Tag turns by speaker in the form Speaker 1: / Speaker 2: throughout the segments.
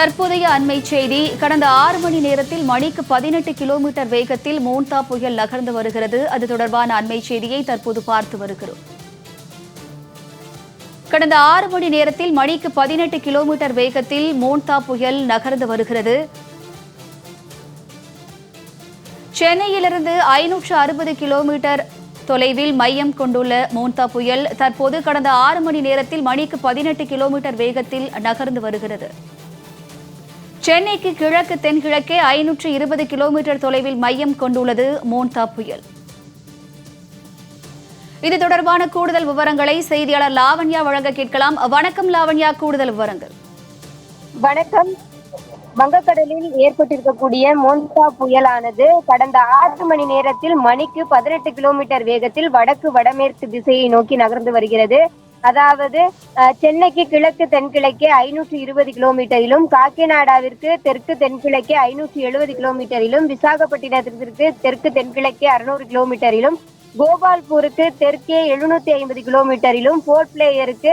Speaker 1: தற்போதைய அண்மை செய்தி கடந்த ஆறு மணி நேரத்தில் மணிக்கு பதினெட்டு கிலோமீட்டர் வேகத்தில் மோன்தா புயல் நகர்ந்து வருகிறது அது தொடர்பான அண்மை செய்தியை தற்போது பார்த்து வருகிறோம் கடந்த ஆறு மணி நேரத்தில் மணிக்கு பதினெட்டு கிலோமீட்டர் வேகத்தில் மோன்தா புயல் நகர்ந்து வருகிறது சென்னையிலிருந்து ஐநூற்று அறுபது கிலோமீட்டர் தொலைவில் மையம் கொண்டுள்ள மோன்தா புயல் தற்போது கடந்த ஆறு மணி நேரத்தில் மணிக்கு பதினெட்டு கிலோமீட்டர் வேகத்தில் நகர்ந்து வருகிறது சென்னைக்கு கிழக்கு தென்கிழக்கே ஐநூற்று இருபது கிலோமீட்டர் தொலைவில் மையம் கொண்டுள்ளது மோன்தா புயல் இது தொடர்பான கூடுதல் விவரங்களை செய்தியாளர் லாவண்யா வழங்க கேட்கலாம் வணக்கம் லாவண்யா கூடுதல் விவரங்கள்
Speaker 2: வணக்கம் வங்கக்கடலில் ஏற்பட்டிருக்கக்கூடிய மோன்சா புயலானது கடந்த ஆறு மணி நேரத்தில் மணிக்கு பதினெட்டு கிலோமீட்டர் வேகத்தில் வடக்கு வடமேற்கு திசையை நோக்கி நகர்ந்து வருகிறது அதாவது சென்னைக்கு கிழக்கு தென்கிழக்கே ஐநூற்றி இருபது கிலோமீட்டரிலும் காக்கிநாடாவிற்கு தெற்கு தென்கிழக்கே ஐநூற்றி எழுபது கிலோமீட்டரிலும் விசாகப்பட்டினத்திற்கு தெற்கு தென்கிழக்கே அறுநூறு கிலோமீட்டரிலும் கோபால்பூருக்கு தெற்கே எழுநூத்தி ஐம்பது கிலோமீட்டரிலும் போர்ட் பிளேயருக்கு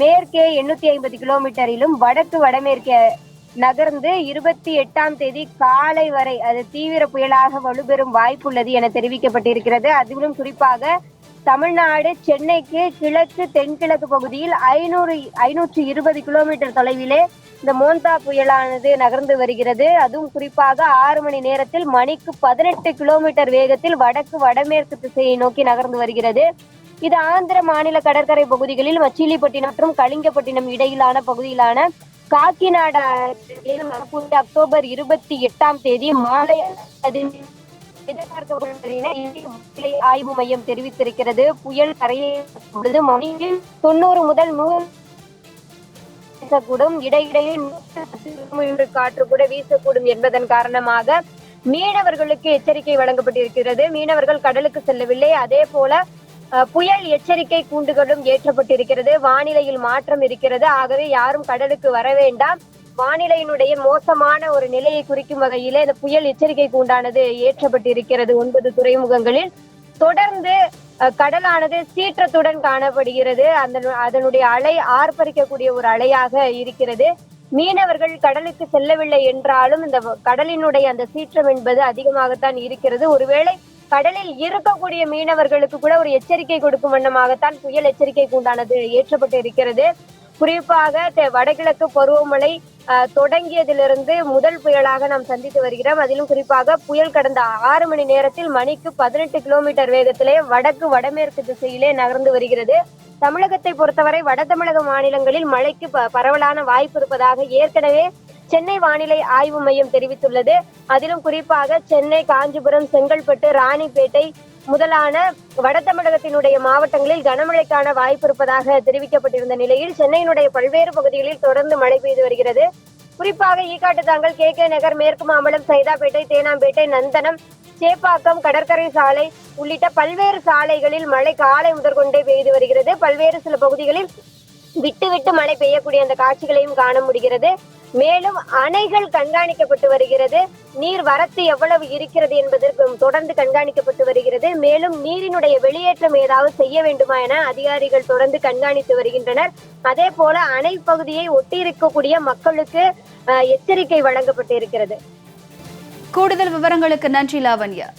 Speaker 2: மேற்கே எண்ணூத்தி ஐம்பது கிலோமீட்டரிலும் வடக்கு வடமேற்கே நகர்ந்து இருபத்தி எட்டாம் தேதி காலை வரை அது தீவிர புயலாக வலுப்பெறும் வாய்ப்புள்ளது என தெரிவிக்கப்பட்டிருக்கிறது அதிலும் குறிப்பாக தமிழ்நாடு சென்னைக்கு கிழக்கு தென்கிழக்கு பகுதியில் ஐநூறு ஐநூற்றி இருபது கிலோமீட்டர் தொலைவிலே இந்த மோந்தா புயலானது நகர்ந்து வருகிறது அதுவும் குறிப்பாக ஆறு மணி நேரத்தில் மணிக்கு பதினெட்டு கிலோமீட்டர் வேகத்தில் வடக்கு வடமேற்கு திசையை நோக்கி நகர்ந்து வருகிறது இது ஆந்திர மாநில கடற்கரை பகுதிகளில் மச்சிலிப்பட்டினம் மற்றும் கலிங்கப்பட்டினம் இடையிலான பகுதியிலான காக்கிநாடா அக்டோபர் இருபத்தி எட்டாம் தேதி மாலை ஆய்வு மையம் தெரிவித்திருக்கிறது புயல் கரையை பொழுது மணியில் தொண்ணூறு முதல் வீசக்கூடும் இடையிடையே நூற்று காற்று கூட வீசக்கூடும் என்பதன் காரணமாக மீனவர்களுக்கு எச்சரிக்கை வழங்கப்பட்டிருக்கிறது மீனவர்கள் கடலுக்கு செல்லவில்லை அதே போல புயல் எச்சரிக்கை கூண்டுகளும் ஏற்றப்பட்டிருக்கிறது வானிலையில் மாற்றம் இருக்கிறது ஆகவே யாரும் கடலுக்கு வர வேண்டாம் வானிலையினுடைய மோசமான ஒரு நிலையை குறிக்கும் வகையில இந்த புயல் எச்சரிக்கைக்கு உண்டானது ஏற்றப்பட்டிருக்கிறது ஒன்பது துறைமுகங்களில் தொடர்ந்து கடலானது சீற்றத்துடன் காணப்படுகிறது அந்த அதனுடைய அலை ஆர்ப்பரிக்கக்கூடிய ஒரு அலையாக இருக்கிறது மீனவர்கள் கடலுக்கு செல்லவில்லை என்றாலும் இந்த கடலினுடைய அந்த சீற்றம் என்பது அதிகமாகத்தான் இருக்கிறது ஒருவேளை கடலில் இருக்கக்கூடிய மீனவர்களுக்கு கூட ஒரு எச்சரிக்கை கொடுக்கும் வண்ணமாகத்தான் புயல் எச்சரிக்கைக்கு உண்டானது ஏற்றப்பட்டு இருக்கிறது குறிப்பாக வடகிழக்கு பருவமழை தொடங்கியதிலிருந்து முதல் புயலாக நாம் சந்தித்து வருகிறோம் அதிலும் குறிப்பாக புயல் கடந்த ஆறு மணி நேரத்தில் மணிக்கு பதினெட்டு கிலோமீட்டர் வேகத்திலே வடக்கு வடமேற்கு திசையிலே நகர்ந்து வருகிறது தமிழகத்தை பொறுத்தவரை வட தமிழக மாநிலங்களில் மழைக்கு பரவலான வாய்ப்பு இருப்பதாக ஏற்கனவே சென்னை வானிலை ஆய்வு மையம் தெரிவித்துள்ளது அதிலும் குறிப்பாக சென்னை காஞ்சிபுரம் செங்கல்பட்டு ராணிப்பேட்டை முதலான வட தமிழகத்தினுடைய மாவட்டங்களில் கனமழைக்கான வாய்ப்பு இருப்பதாக தெரிவிக்கப்பட்டிருந்த நிலையில் சென்னையினுடைய பல்வேறு பகுதிகளில் தொடர்ந்து மழை பெய்து வருகிறது குறிப்பாக ஈக்காட்டுத்தாங்கல் கே கே நகர் மேற்கு மாம்பலம் சைதாப்பேட்டை தேனாம்பேட்டை நந்தனம் சேப்பாக்கம் கடற்கரை சாலை உள்ளிட்ட பல்வேறு சாலைகளில் மழை காலை முதற்கொண்டே பெய்து வருகிறது பல்வேறு சில பகுதிகளில் விட்டு விட்டு மழை பெய்யக்கூடிய அந்த காட்சிகளையும் காண முடிகிறது மேலும் அணைகள் கண்காணிக்கப்பட்டு வருகிறது நீர் வரத்து எவ்வளவு இருக்கிறது என்பதற்கு தொடர்ந்து கண்காணிக்கப்பட்டு வருகிறது மேலும் நீரினுடைய வெளியேற்றம் ஏதாவது செய்ய வேண்டுமா என அதிகாரிகள் தொடர்ந்து கண்காணித்து வருகின்றனர் அதே போல அணை பகுதியை ஒட்டியிருக்கக்கூடிய மக்களுக்கு எச்சரிக்கை வழங்கப்பட்டு இருக்கிறது
Speaker 1: கூடுதல் விவரங்களுக்கு நன்றி லாவண்யா